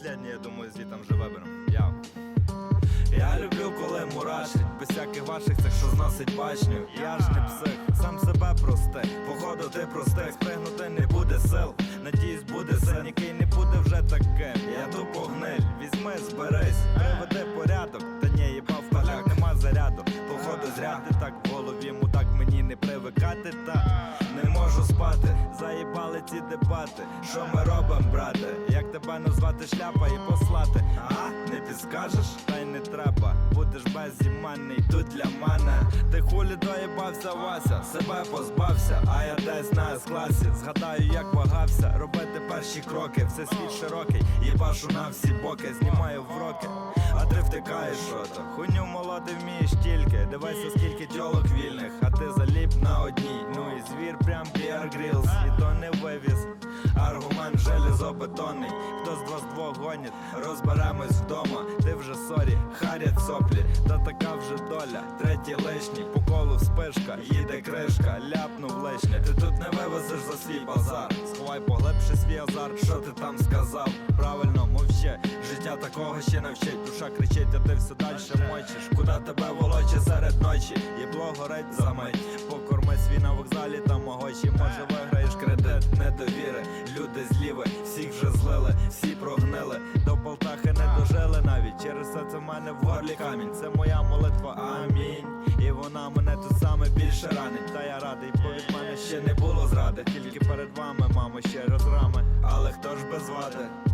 Последнє, я думаю, звітом вже виберемо. Я. Я люблю, коли мурашить, без всяких ваших цих, що зносить башню. Я ж не псих, сам себе прости. Походу, ти простих, спригнути не буде сил. Надіюсь, буде син, який не буде вже таким. Я тупо гниль, візьми, зберись, приведи порядок. Та ні, їбав в нема заряду. Походу, зря ти так в голові, мудак мені не привикати, та. Заїбали ці дебати. Що ми робимо, брате? Як тебе назвати шляпа і послати? А? Не підскажеш? Та й не треба. Будеш безіменний тут для мене. Ти хулі доїбався, Вася, себе позбався, а я десь на с-класі Згадаю, як вагався, робити перші кроки. Все світ широкий, їбашу на всі боки, знімаю вроки. А ти втикаєш що-то Хуйню молоди вмієш тільки Дивайся, скільки тьолок вільних, а ти Bear Grylls, і то не вивіз. Аргумент железобетонний, хто з вас двох гонить, розберемось вдома. Ти вже сорі, харять соплі, та така вже доля. Третій лишній, по колу вспишка, їде кришка, ляпнув лишнє. Ти тут не вивезеш за свій базар. Сховай поглибше свій азарт, що ти там сказав? Правильно, мовчи, життя такого ще не вчить. Душа кричить, а ти все дальше мочиш. Куда тебе волоче вокзалі та могочі. Може виграєш кредит, недовіри. Люди зліви, всіх вже злили, всі прогнили. До Полтахи не дожили навіть. Через це це в мене в горлі камінь. Це моя молитва, амінь. І вона мене тут саме більше ранить. Та я радий, бо від мене ще не було зради. Тільки перед вами, мамо, ще раз рами. Але хто ж без вади?